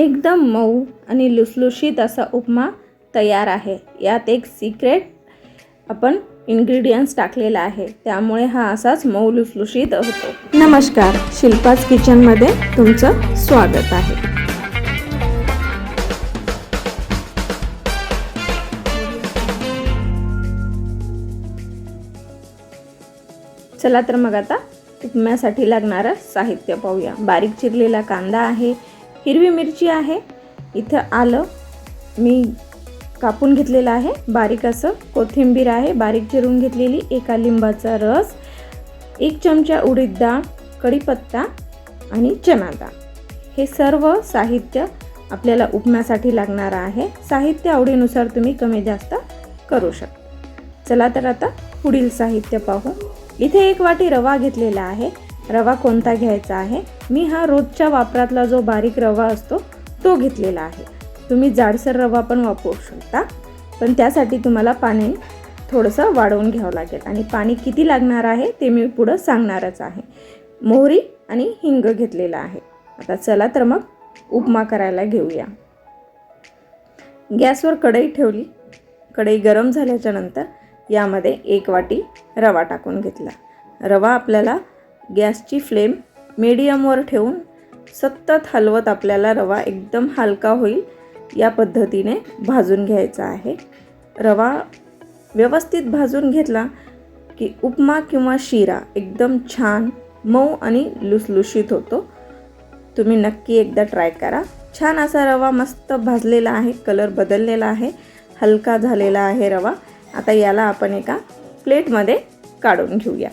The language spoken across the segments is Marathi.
एकदम मऊ आणि लुसलुशीत असा उपमा तयार आहे. यात एक सिक्रेट आपण इन्ग्रेडियंट्स टाकलेला आहे. त्यामुळे हा असाच मऊ लुसलुशीत होतो. नमस्कार. शिल्पाज किचनमध्ये तुमचं स्वागत आहे. चला तर मग आता उपम्यासाठी लागणारं साहित्य पाहूया. बारीक चिरलेला कांदा आहे. हिरवी मिरची आहे. इथं आलं. मी कापून घेतलेलं आहे. बारीक असं कोथिंबीर आहे. बारीक चिरून घेतलेली. एका लिंबाचा रस. एक चमचा उडीद डाळ कढीपत्ता आणि चना डाळ हे सर्व साहित्य आपल्याला उपम्यासाठी लागणार आहे. साहित्य आवडीनुसार तुम्ही कमी जास्त करू शकता. चला तर आता पुढील साहित्य पाहू. इथे एक वाटी रवा घेतलेला आहे. रवा कोणता घ्यायचा आहे? मी हा रोजच्या वापरातला जो बारीक रवा असतो तो घेतलेला आहे. तुम्ही जाडसर रवा पण वापरू शकता पण त्यासाठी तुम्हाला पाणी थोडंसं वाढवून घ्यावं लागेल. आणि पाणी किती लागणार आहे ते मी पुढं सांगणारच आहे. मोहरी आणि हिंग घेतलेला आहे. आता चला तर मग उपमा करायला घेऊया. गॅसवर कढई ठेवली. कढई गरम झाल्याच्यानंतर यामध्ये एक वाटी रवा टाकून घेतला. रवा आपल्याला गॅसची फ्लेम मीडियमवर ठेवून सतत हलवत आपल्याला रवा एकदम हलका होईल या पद्धतीने भाजून घ्यायचा आहे. रवा व्यवस्थित भाजून घेतला की उपमा किंवा शिरा एकदम छान मऊ आणि लुसलुशीत होतो. तुम्ही नक्की एकदा ट्राय करा. छान असा रवा मस्त भाजलेला आहे कलर बदललेला आहे हलका झालेला आहे रवा. आता याला आपण एका प्लेटमध्ये काढून घेऊया.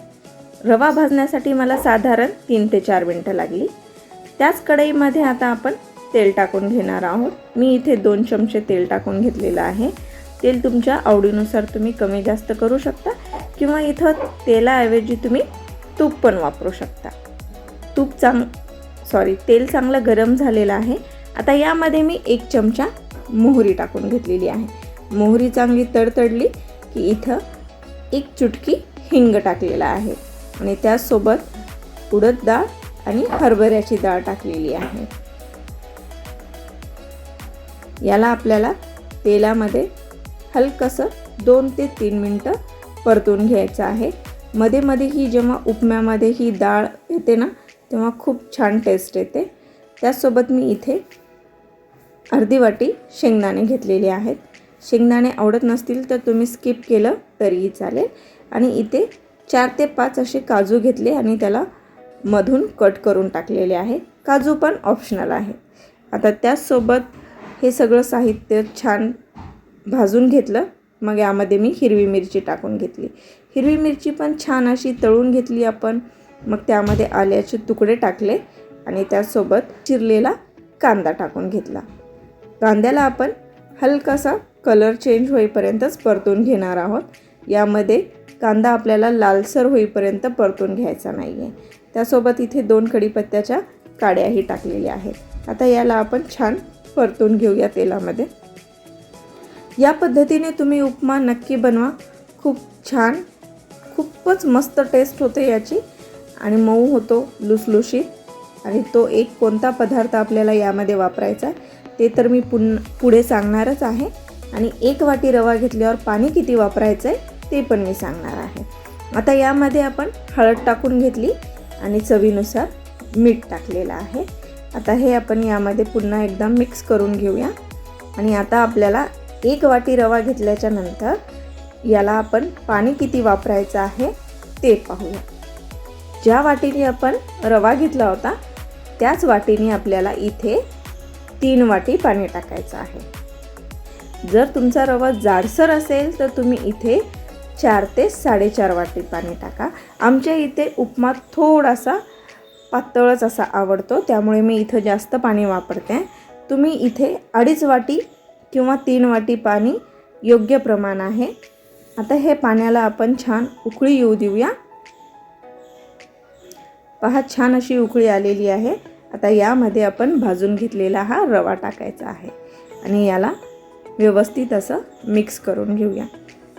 रवा भाजण्यासाठी मला साधारण तीन ते चार मिनटं लागली. त्याच कढईमध्ये आता आपण तेल टाकून घेणार आहोत. मी इथे दोन चमचे तेल टाकून घेतलेलं आहे. तेल तुमच्या आवडीनुसार तुम्ही कमी जास्त करू शकता किंवा इथं तेलाऐवजी तुम्ही तूप पण वापरू शकता. तूप चांग सॉरी तेल चांगलं गरम झालेलं आहे. आता यामध्ये मी एक चमचा मोहरी टाकून घेतलेली आहे. मोहरी चांगली तडतडली की इथं एक चुटकी हिंग टाकलेला आहे. आणि त्याचसोबत उडद डाळ आणि हरभऱ्याची डाळ टाकलेली आहे. याला आपल्याला तेलामध्ये हलकंसं दोन ते तीन मिनटं परतून घ्यायचं आहे. मध्ये मध्ये ही जेव्हा उपम्यामध्ये ही डाळ येते ना तेव्हा खूप छान टेस्ट येते. त्याचसोबत मी इथे अर्धी वाटी शेंगदाणे घेतलेले आहेत. शेंगदाणे आवडत नसतील तर तुम्ही स्किप केलं तरीही चालेल. आणि इथे चार ते पाच असे काजू घेतले आणि त्याला मधून कट करून टाकलेले आहे. काजू पण ऑप्शनल आहे. आता त्याचसोबत हे सगळं साहित्य छान भाजून घेतलं. मग यामध्ये मी हिरवी मिरची टाकून घेतली. हिरवी मिरची पण छान अशी तळून घेतली आपण. मग त्यामध्ये आल्याचे तुकडे टाकले आणि त्यासोबत चिरलेला कांदा टाकून घेतला. कांद्याला आपण हलकासा कलर चेंज होईपर्यंतच परतून घेणार आहोत. यामध्ये कांदा आपल्याला लालसर होईपर्यंत परतून घ्यायचा नाही आहे त्यासोबत इथे दोन कढीपत्त्याच्या काड्याही टाकलेल्या आहेत. आता याला आपण छान परतून घेऊया तेलामध्ये. या पद्धतीने तुम्ही उपमा नक्की बनवा. खूप छान खूपच मस्त टेस्ट होते याची आणि मऊ होतो लुसलुशीत. आणि तो एक कोणता पदार्थ आपल्याला यामध्ये वापरायचा आहे ते तर मी पुन पुढे सांगणारच आहे. आणि एक वाटी रवा घेतल्यावर पाणी किती वापरायचं आहे ते पण मी सांगणार आहे. आता यामध्ये आपण हळद टाकून घेतली आणि चवीनुसार मीठ टाकलेलं आहे. आता हे आपण यामध्ये पुन्हा एकदा मिक्स करून घेऊया. आणि आता आपल्याला एक वाटी रवा घेतल्याच्या नंतर याला आपण पाणी किती वापरायचं आहे ते पाहूया. ज्या वाटीने आपण रवा घेतला होता त्याच वाटीने आपल्याला इथे तीन वाटी पाणी टाकायचं आहे. जर तुमचा रवा जाडसर असेल तर तुम्ही इथे चार ते साडेचार वाटी पाणी टाका. आमच्या इथे उपमा थोडासा पातळच असा आवडतो त्यामुळे मी इथं जास्त पाणी वापरते. तुम्ही इथे अडीच वाटी किंवा तीन वाटी पाणी योग्य प्रमाण आहे. आता हे पाण्याला आपण छान उकळी येऊ देऊया. पहा छान अशी उकळी आलेली आहे. आता यामध्ये आपण भाजून घेतलेला हा रवा टाकायचा आहे. आणि याला व्यवस्थित असं मिक्स करून घेऊया.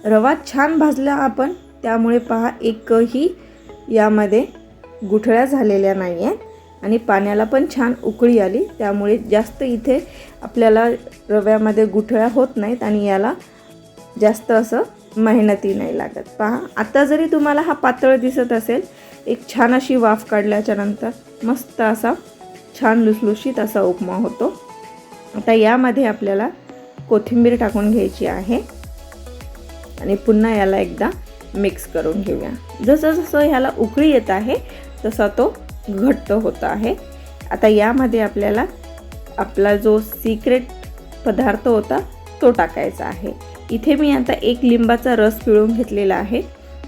रवा छान भाजला आपण त्यामुळे पहा एकही यामध्ये गुठळ्या झालेल्या नाही आहेत आणि पाण्याला पण छान उकळी आली त्यामुळे जास्त इथे आपल्याला रव्यामध्ये गुठळ्या होत नाहीत आणि याला जास्त असं मेहनती नाही लागत. पहा आता जरी तुम्हाला हा पातळ दिसत असेल एक छान अशी वाफ काढल्याच्या नंतर मस्त असा छान लुसलुशीत असा उपमा होतो. आता यामध्ये आपल्याला कोथिंबीर टाकून घ्यायची आहे. आणि पुन्हा याला एकदा मिक्स करून घेऊया. जसं जसं ह्याला उकळी येत आहे तसा तो घट्ट होत आहे. आता यामध्ये आपल्याला आपला जो सिक्रेट पदार्थ होता तो टाकायचा आहे. इथे मी आता एक लिंबाचा रस पिळून घेतलेला आहे.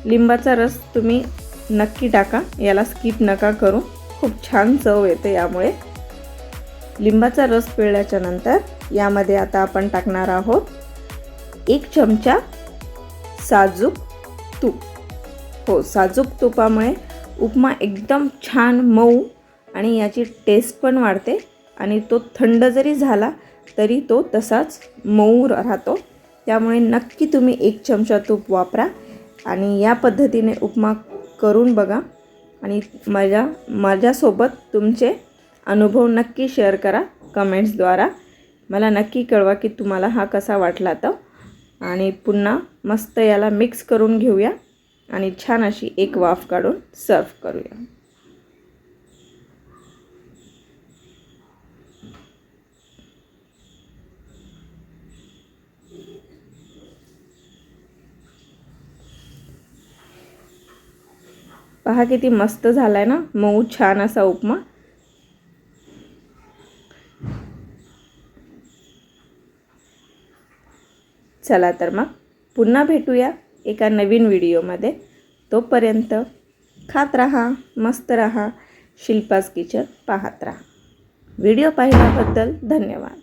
लिंबाचा रस तुम्ही नक्की टाका याला स्किप नका करू. खूप छान चव येते यामुळे. लिंबाचा रस पिळल्याच्या नंतर यामध्ये आता आपण टाकणार आहोत एक चमचा साजूक तूप. हो साजूक तुपामुळे उपमा एकदम छान मऊ आणि याची टेस्ट पण वाढते आणि तो थंड जरी झाला तरी तो तसाच मऊ राहतो. त्यामुळे नक्की तुम्ही एक चमचा तूप वापरा आणि या पद्धतीने उपमा करून बघा आणि माझ्या माझ्यासोबत तुमचे अनुभव नक्की शेअर करा कमेंट्सद्वारा मला नक्की कळवा की तुम्हाला हा कसा वाटला तर. आणि पुन्हा मस्त याला मिक्स करून घेऊया. आणि छान अशी एक वाफ काढून सर्व करूया. पहा किती मस्त झालाय ना? मऊ छान असा उपमा. चला तर मग पुन्हा भेटूया एका नवीन व्हिडिओमध्ये. तोपर्यंत खात राहा मस्त राहा शिल्पास किचन पाहत राहा. व्हिडिओ पाहिल्याबद्दल धन्यवाद.